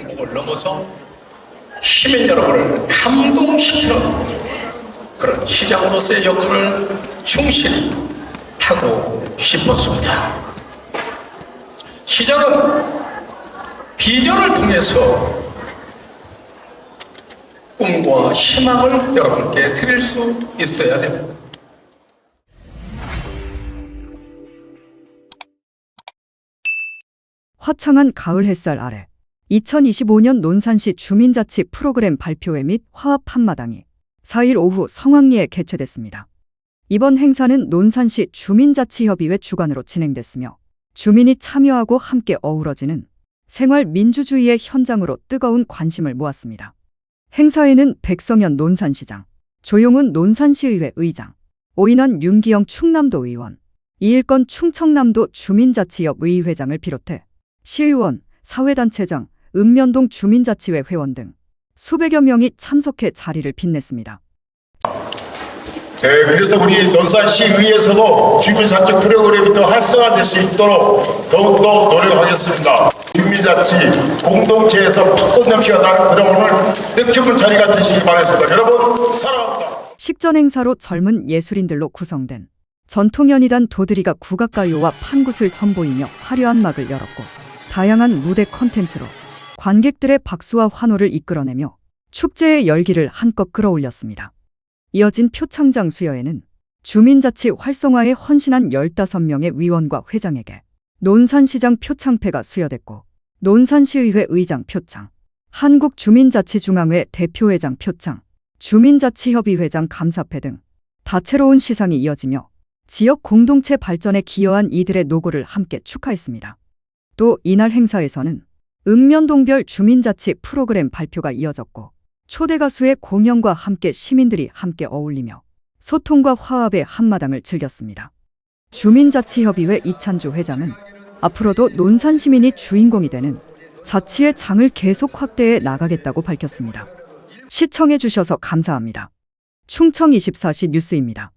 행복을 넘어서 시민 여러분을 감동시키는 그런 시장으로서의 역할을 충실히 하고 싶었습니다. 시장은 비전을 통해서 꿈과 희망을 여러분께 드릴 수 있어야 됩니다. 화창한 가을 햇살 아래 2025년 논산시 주민자치 프로그램 발표회 및 화합 한마당이 4일 오후 성황리에 개최됐습니다. 이번 행사는 논산시 주민자치협의회 주관으로 진행됐으며 주민이 참여하고 함께 어우러지는 생활 민주주의의 현장으로 뜨거운 관심을 모았습니다. 행사에는 백성현 논산시장, 조용훈 논산시의회 의장, 오인환 윤기영 충남도 의원, 이일건 충청남도 주민자치협 의회장을 비롯해 시의원, 사회단체장, 읍면동 주민자치회 회원 등 수백여 명이 참석해 자리를 빛냈습니다. 네, 그래서 우리 논산 시의회에서도 주민자치 프로그램이 더 활성화될 수 있도록 더욱더 노력하겠습니다. 주민자치 공동체에서 넘치가 나는 그런 오늘 뜻깊은 자리가 되시기 바라겠습니다. 여러분 사랑합니다. 식전 행사로 젊은 예술인들로 구성된 전통연희단 도드리가 국악가요와 판굿을 선보이며 화려한 막을 열었고 다양한 무대 컨텐츠로 관객들의 박수와 환호를 이끌어내며 축제의 열기를 한껏 끌어올렸습니다. 이어진 표창장 수여에는 주민자치 활성화에 헌신한 15명의 위원과 회장에게 논산시장 표창패가 수여됐고 논산시의회 의장 표창, 한국주민자치중앙회 대표회장 표창, 주민자치협의회장 감사패 등 다채로운 시상이 이어지며 지역 공동체 발전에 기여한 이들의 노고를 함께 축하했습니다. 또 이날 행사에서는 읍면동별 주민자치 프로그램 발표가 이어졌고 초대 가수의 공연과 함께 시민들이 함께 어울리며 소통과 화합의 한마당을 즐겼습니다. 주민자치협의회 이찬주 회장은 앞으로도 논산 시민이 주인공이 되는 자치의 장을 계속 확대해 나가겠다고 밝혔습니다. 시청해 주셔서 감사합니다. 충청 24시 뉴스입니다.